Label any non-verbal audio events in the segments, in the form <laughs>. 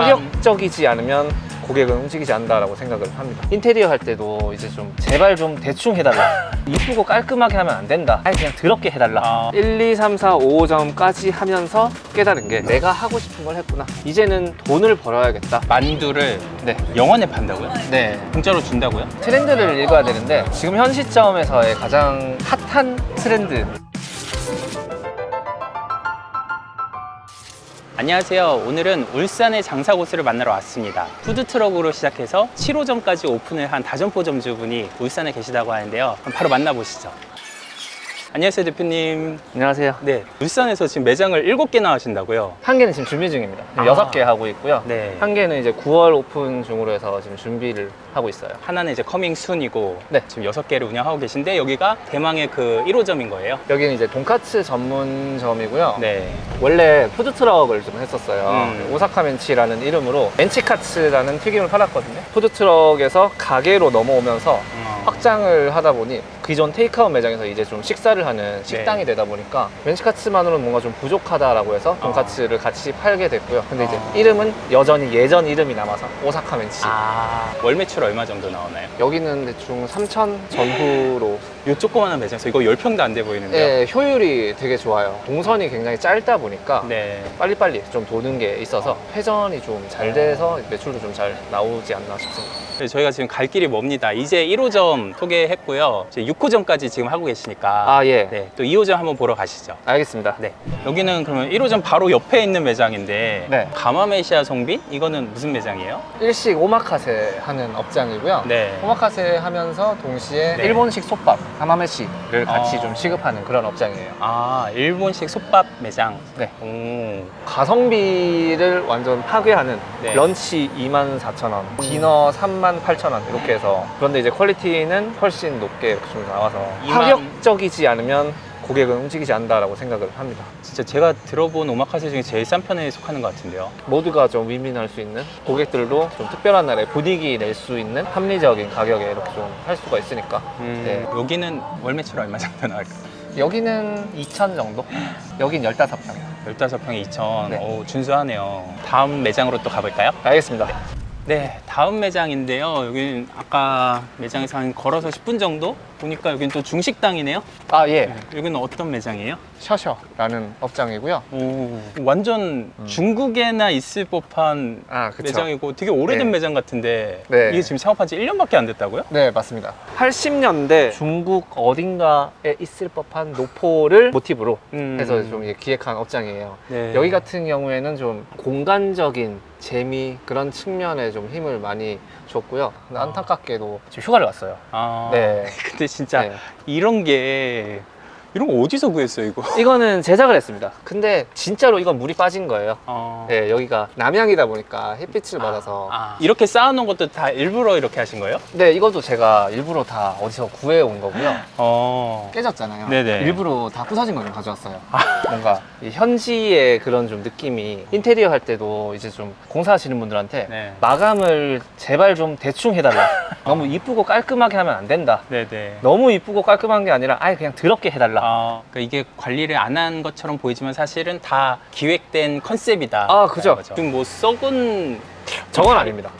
파격적이지 않으면 고객은 움직이지 않는다라고 생각을 합니다. 인테리어 할 때도 이제 좀 제발 좀 대충 해달라. <laughs> 이쁘고 깔끔하게 하면 안 된다. 아니 그냥 더럽게 해달라. 아. 1, 2, 3, 4, 5 점까지 하면서 깨달은 게 내가 하고 싶은 걸 했구나. 이제는 돈을 벌어야겠다. 만두를 네. 영원에 판다고요? 네. 공짜로 준다고요? 트렌드를 읽어야 되는데 지금 현 시점에서의 가장 핫한 트렌드 안녕하세요. 오늘은 울산의 장사고수를 만나러 왔습니다. 푸드트럭으로 시작해서 7호점까지 오픈을 한 다점포점주분이 울산에 계시다고 하는데요. 바로 만나보시죠. 안녕하세요, 대표님. 안녕하세요. 네, 울산에서 지금 매장을 7개나 하신다고요? 한 개는 지금 준비 중입니다. 지금 아. 여섯 개 하고 있고요. 네. 한 개는 이제 9월 오픈 중으로 해서 지금 준비를 하고 있어요. 하나는 이제 커밍 순이고 네. 지금 6개를 운영하고 계신데 여기가 대망의 그 1호점인 거예요. 여기는 이제 돈카츠 전문점이고요. 네. 원래 푸드 트럭을 좀 했었어요. 음. 오사카 멘치라는 이름으로 멘치카츠라는 튀김을 팔았거든요. 푸드 트럭에서 가게로 넘어오면서 어. 확장을 하다 보니 기존 테이크아웃 매장에서 이제 좀 식사를 네. 하는 식당이 되다 보니까 멘치카츠만으로는 뭔가 좀 부족하다라고 해서 돈카츠를 같이 팔게 됐고요. 근데 이제 어. 이름은 여전히 예전 이름이 남아서 오사카 멘치. 아, 월 매출 얼마 정도 나오나요? 여기는 대충 3천 전후로 요 조그마한 매장에서 이거 10평도 안 돼 보이는데요. 예, 효율이 되게 좋아요. 동선이 굉장히 짧다 보니까 네. 빨리빨리 좀 도는 게 있어서 회전이 좀 잘 돼서 매출도 좀 잘 나오지 않나 싶습니다. 그래서 저희가 지금 갈 길이 멉니다. 이제 1호점 소개했고요. 이제 6호점까지 지금 하고 계시니까. 아, 예. 네. 또 2호점 한번 보러 가시죠. 알겠습니다. 네. 여기는 그러면 1호점 바로 옆에 있는 매장인데. 네. 가마메시아 송빈? 이거는 무슨 매장이에요? 일식 오마카세 하는 업장이고요. 네. 오마카세 하면서 동시에 네. 일본식 솥밥, 하마메시를 같이 어. 좀 취급하는 그런 업장이에요. 아, 일본식 솥밥 매장. 네. 오. 가성비를 완전 파괴하는 네. 런치 24,000원, 디너 38,000원 이렇게 해서 그런데 이제 퀄리티는 훨씬 높게 좀 나와서 2만 파격적이지 않으면 고객은 움직이지 않는다라고 생각을 합니다. 진짜 제가 들어본 오마카세 중에 제일 싼 편에 속하는 것 같은데요. 모두가 좀 윈윈할 수 있는 고객들도 좀 특별한 날에 분위기 낼 수 있는 합리적인 가격에 이렇게 좀 할 수가 있으니까 네. 여기는 월 매출 얼마 정도 나올까요? 여기는 2,000 정도? 여긴 15평 15평에 2천. 네. 오, 준수하네요. 다음 매장으로 또 가볼까요? 알겠습니다. 네, 다음 매장인데요. 여기는 아까 매장에서 한 걸어서 10분 정도 보니까 여기는 또 중식당이네요. 아 예, 여기는 어떤 매장이에요? 셔셔라는 업장이고요. 오, 완전 중국에나 있을 법한 아 그쵸. 매장이고 되게 오래된 네. 매장 같은데 네. 이게 지금 창업한 지 1년밖에 안 됐다고요? 네 맞습니다. 80년대 중국 어딘가에 있을 법한 노포를 모티브로 음. 해서 좀 기획한 업장이에요. 네. 여기 같은 경우에는 좀 공간적인 재미 그런 측면에 좀 힘을 많이 줬고요. 근데 아. 안타깝게도 지금 휴가를 왔어요. 아, 네. <laughs> 근데 진짜 네. 이런 게 이런 거 어디서 구했어요, 이거? <laughs> 이거는 제작을 했습니다. 근데 진짜로 이건 물이 빠진 거예요. 어. 네, 여기가 남향이다 보니까 햇빛을 받아서. 아, 이렇게 쌓아놓은 것도 다 일부러 이렇게 하신 거예요? 네, 이것도 제가 일부러 다 어디서 구해온 거고요. 어. 깨졌잖아요. 네네. 일부러 다 부서진 거좀 가져왔어요. 뭔가 이 현지의 그런 좀 느낌이 인테리어 할 때도 이제 좀 공사하시는 분들한테 네. 마감을 제발 좀 대충 해달라. <laughs> 너무 이쁘고 깔끔하게 하면 안 된다. 네네. 너무 이쁘고 깔끔한 게 아니라 아예 그냥 더럽게 해달라. 아, 그러니까 이게 관리를 안 한 것처럼 보이지만 사실은 다 기획된 컨셉이다. 아, 그죠. 지금 뭐 썩은 저건 아닙니다.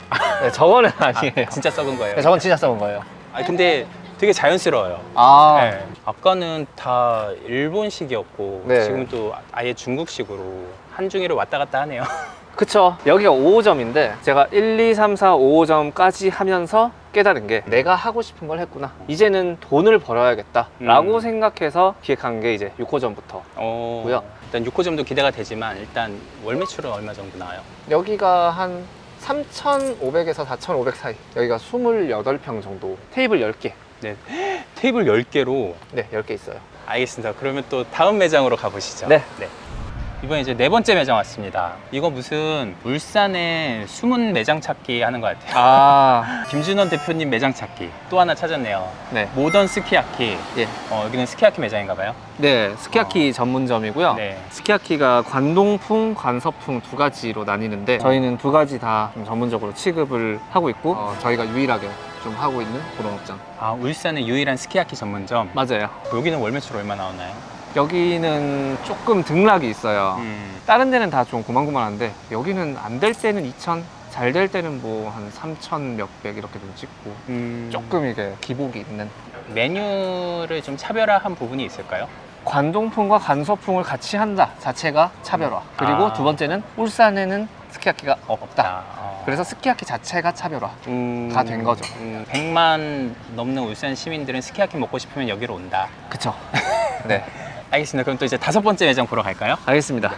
네, 저거는 아니에요. 아, <laughs> 진짜 썩은 거예요. 네, 저건 진짜 써본 거예요. 아, 근데 되게 자연스러워요. 아, 네. 아까는 다 일본식이었고 네. 지금 또 아예 중국식으로 한중일을 왔다 갔다 하네요. <laughs> 그쵸. 여기가 5호점인데 제가 1, 2, 3, 4, 5호점까지 하면서 깨달은 게 내가 하고 싶은 걸 했구나. 이제는 돈을 벌어야겠다. 라고 음. 생각해서 기획한 게 이제 6호점부터. 어, 고요. 일단 6호점도 기대가 되지만 일단 월 매출은 얼마 정도 나와요? 여기가 한 3,500에서 4,500 사이. 여기가 28평 정도. 테이블 10개. 네. 테이블 10개로 네, 10개 있어요. 알겠습니다. 그러면 또 다음 매장으로 가보시죠. 네. 이번에 이제 네 번째 매장 왔습니다. 이거 무슨 울산의 숨은 매장 찾기 하는 것 같아요. 아, <laughs> 김준원 대표님 매장 찾기 또 하나 찾았네요. 네. 모던 스키야키. 예. 어, 여기는 스키야키 매장인가 봐요. 네, 스키야키 전문점이고요. 네. 스키야키가 관동풍, 관서풍 두 가지로 나뉘는데 저희는 두 가지 다좀 전문적으로 취급을 하고 있고 어, 저희가 유일하게 좀 하고 있는 그런 업장. 아, 울산의 유일한 스키야키 전문점. 맞아요. 여기는 월 매출 얼마 나오나요? 여기는 조금 등락이 있어요. 음. 다른 데는 다 좀 고만고만한데 여기는 안 될 때는 2천, 잘 될 때는 뭐 한 3천 몇백 이렇게 좀 찍고 음. 조금 이게 기복이 있는 메뉴를 좀 차별화한 부분이 있을까요? 관동풍과 간소풍을 같이 한다 자체가 차별화. 그리고 아. 두 번째는 울산에는 스키야키가 없다. 어. 그래서 스키야키 자체가 차별화. 음. 다된 거죠. 음, 100만 넘는 울산 시민들은 스키야키 먹고 싶으면 여기로 온다. 그쵸? <laughs> 네. 알겠습니다. 그럼 또 이제 다섯 번째 매장 보러 갈까요? 알겠습니다.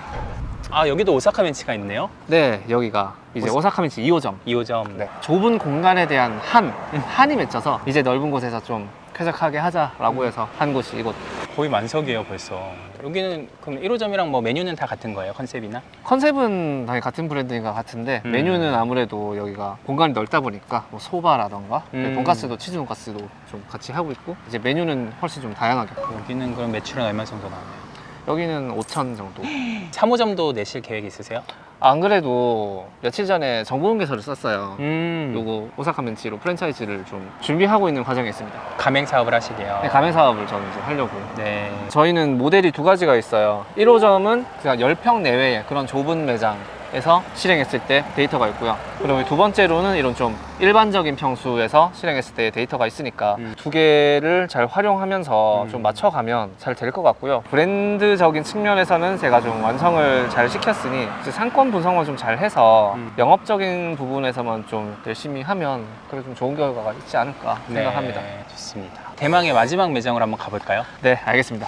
아 여기도 오사카 벤치가 있네요. 네, 여기가 이제 오사- 오사카미치 2호점. 2호점. 네. 좁은 공간에 대한 한, 한이 맺혀서 이제 넓은 곳에서 좀 쾌적하게 하자라고 해서 한 곳이 이곳. 거의 만석이에요 벌써. 여기는 그럼 1호점이랑 뭐 메뉴는 다 같은 거예요 컨셉이나? 컨셉은 당연히 같은 브랜드인가 같은데 음. 메뉴는 아무래도 여기가 공간이 넓다 보니까 뭐 소바라던가 음. 돈가스도 치즈 돈가스도 좀 같이 하고 있고 이제 메뉴는 훨씬 좀 다양하게 여기는 그럼 매출은 얼마 정도 나오나요? 여기는 5천 정도 3호점도 내실 계획 있으세요? 안 그래도 며칠 전에 정보응개서를 썼어요 음. 요거 오사카 멘치로 프랜차이즈를 좀 준비하고 있는 과정에 있습니다 가맹 사업을 하시게요. 네, 가맹 사업을 저는 이제 하려고 네. 저희는 모델이 두 가지가 있어요 1호점은 제가 10평 내외의 그런 좁은 매장 에서 실행했을 때 데이터가 있고요 그리고 두 번째로는 이런 좀 일반적인 평수에서 실행했을 때 데이터가 있으니까 음. 두 개를 잘 활용하면서 음. 좀 맞춰가면 잘 될 것 같고요 브랜드적인 측면에서는 제가 좀 완성을 잘 시켰으니 상권 분석만 좀 잘 해서 음. 영업적인 부분에서만 좀 열심히 하면 그래 좀 좋은 결과가 있지 않을까 생각합니다 네, 좋습니다. 대망의 마지막 매장으로 한번 가볼까요? 네 알겠습니다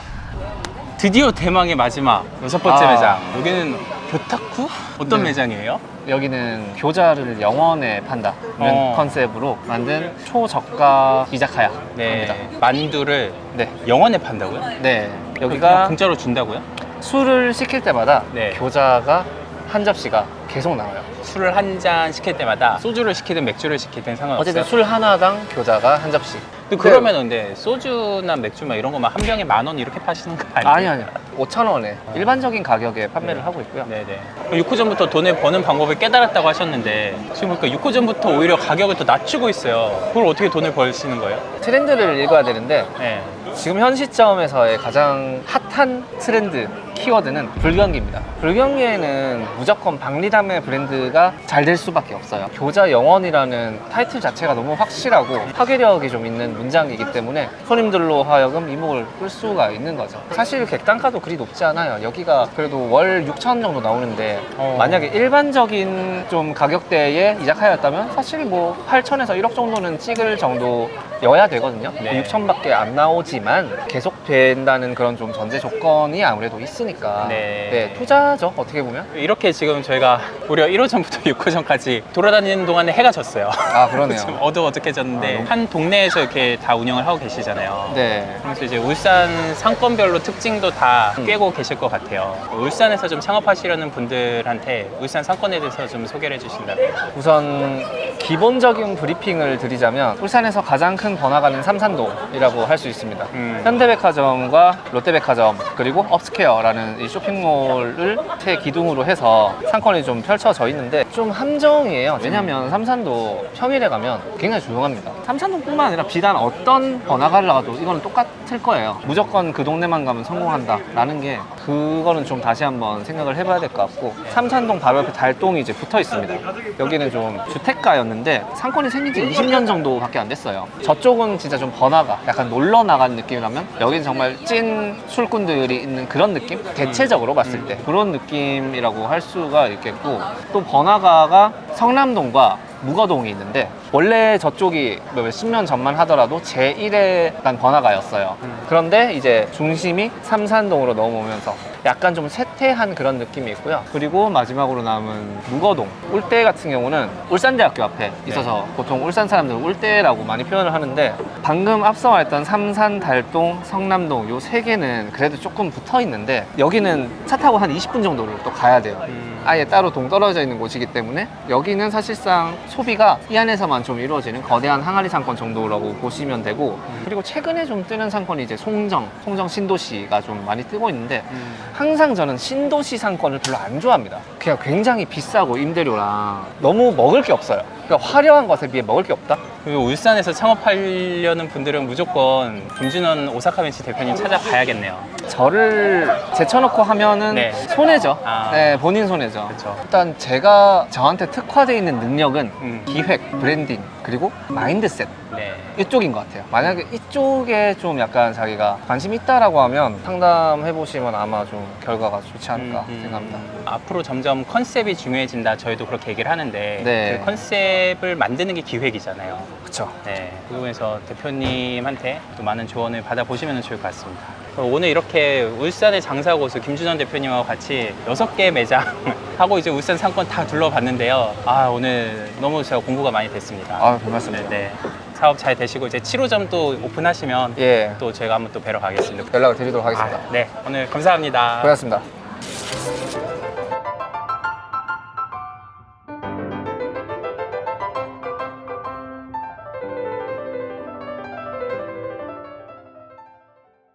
드디어 대망의 마지막 여섯 번째 아. 매장. 여기는 교타쿠? 어떤 네. 매장이에요? 여기는 교자를 영원에 판다는 어. 컨셉으로 만든 초저가 이자카야입니다. 네. 만두를 네. 영원에 판다고요? 네. 여기가 공짜로 준다고요? 술을 시킬 때마다 네. 교자가 한 접시가 계속 나와요. 술을 한 잔 시킬 때마다 소주를 시키든 맥주를 시키든 상관없어요. 어쨌든 술 하나당 교자가 한 접시. 근데 그러면 근데 소주나 맥주 막 이런 거만 한 병에 만 원 이렇게 파시는 거 아니에요? 아니 아니. 5천 원에 일반적인 가격에 판매를 네. 하고 있고요. 네네. 6호점부터 돈을 버는 방법을 깨달았다고 하셨는데 지금 보니까 6호점부터 오히려 가격을 더 낮추고 있어요. 그걸 어떻게 돈을 벌시는 거예요? 트렌드를 읽어야 되는데 네. 지금 현 시점에서의 가장 핫한 트렌드 키워드는 불경기입니다. 불경기에는 무조건 박리담의 브랜드가 잘 될 수밖에 없어요. 교자 영원이라는 타이틀 자체가 너무 확실하고 파괴력이 좀 있는 문장이기 때문에 손님들로 하여금 이목을 끌 수가 있는 거죠. 사실 객단가도 그리 높지 않아요. 여기가 그래도 월 6천 정도 나오는데 어. 만약에 일반적인 좀 가격대의 이자카야였다면 사실 뭐 8천에서 1억 정도는 찍을 정도여야 되거든요. 네. 6천밖에 안 나오지만 계속 된다는 그런 좀 전제 조건이 아무래도 있으니까 네. 투자죠 어떻게 보면 이렇게 지금 저희가 무려 1호점부터 6호점까지 <laughs> 돌아다니는 동안에 해가 졌어요. 아 그러네요. <laughs> 어두어둑해졌는데 아, 한 동네에서 이렇게 다 운영을 하고 계시잖아요. 네. 그래서 이제 울산 상권별로 특징도 다 음. 꿰고 계실 것 같아요. 울산에서 좀 창업하시려는 분들한테 울산 상권에 대해서 좀 소개를 해주신다면. 우선 기본적인 브리핑을 드리자면 울산에서 가장 큰 번화가는 삼산동이라고 할 수 있습니다. 음. 현대백화점과 롯데백화점 그리고 업스케어라는 이 쇼핑몰을 새 기둥으로 해서 상권이 좀 펼쳐져 있는데 좀 함정이에요. 왜냐하면 삼산도 평일에 가면 굉장히 조용합니다. 삼산동뿐만 아니라 비단 어떤 번화가를 나가도 이거는 똑같을 거예요. 무조건 그 동네만 가면 성공한다 라는 게 그거는 좀 다시 한번 생각을 해봐야 될 것 같고 삼산동 바로 옆에 달동이 이제 붙어 있습니다. 여기는 좀 주택가였는데 상권이 생긴 지 20년 정도밖에 안 됐어요. 저쪽은 진짜 좀 번화가, 약간 놀러 나간 느낌이라면 여기는 정말 찐 술꾼들이 있는 그런 느낌? 대체적으로 봤을 때 그런 느낌이라고 할 수가 있겠고 또 번화가가 성남동과 무거동이 있는데 원래 저쪽이 뭐 몇십 년 전만 하더라도 제1의 난 번화가였어요. 그런데 이제 중심이 삼산동으로 넘어오면서 약간 좀 쇠퇴한 그런 느낌이 있고요. 그리고 마지막으로 남은 무거동. 울대 같은 경우는 울산대학교 앞에 있어서 보통 울산 사람들은 울대라고 많이 표현을 하는데 방금 앞서 말했던 삼산, 달동, 성남동 요 세 개는 그래도 조금 붙어 있는데 여기는 차 타고 한 20분 정도를 또 가야 돼요. 음. 아예 따로 동떨어져 있는 곳이기 때문에 여기는 사실상 소비가 이 안에서만 좀 이루어지는 거대한 항아리 상권 정도라고 보시면 되고 그리고 최근에 좀 뜨는 상권이 이제 송정, 송정 신도시가 좀 많이 뜨고 있는데 음. 항상 저는 신도시 상권을 별로 안 좋아합니다. 그냥 굉장히 비싸고 임대료랑 너무 먹을 게 없어요. 그러니까 화려한 것에 비해 먹을 게 없다? 그리고 울산에서 창업하려는 분들은 무조건 김준원 오사카 벤치 대표님 찾아가야겠네요. 저를 제쳐놓고 하면은 네. 손해죠. 아. 네, 본인 손해죠. 그렇죠. 일단 제가 저한테 특화되어 있는 능력은 음. 기획, 브랜딩, 그리고 마인드셋 네. 이쪽인 것 같아요. 만약에 이쪽에 좀 약간 자기가 관심 있다라고 하면 상담해 보시면 아마 좀 결과가 좋지 않을까 음, 음. 생각합니다. 앞으로 점점 컨셉이 중요해진다. 저희도 그렇게 얘기를 하는데 네. 그 컨셉을 만드는 게 기획이잖아요. 그렇죠. 네. 그 부분에서 대표님한테 또 많은 조언을 받아보시면 좋을 것 같습니다. 오늘 이렇게 울산의 장사고수 김준원 대표님하고 같이 여섯 개 매장 <laughs> 하고 이제 울산 상권 다 둘러봤는데요. 아 오늘 너무 제가 공부가 많이 됐습니다. 아, 별 말씀을요. 네, 네. 사업 잘 되시고 이제 7호점 또 오픈하시면 예, 또 제가 한번 또 뵈러 가겠습니다. 연락을 드리도록 하겠습니다. 아, 네, 오늘 감사합니다. 고맙습니다.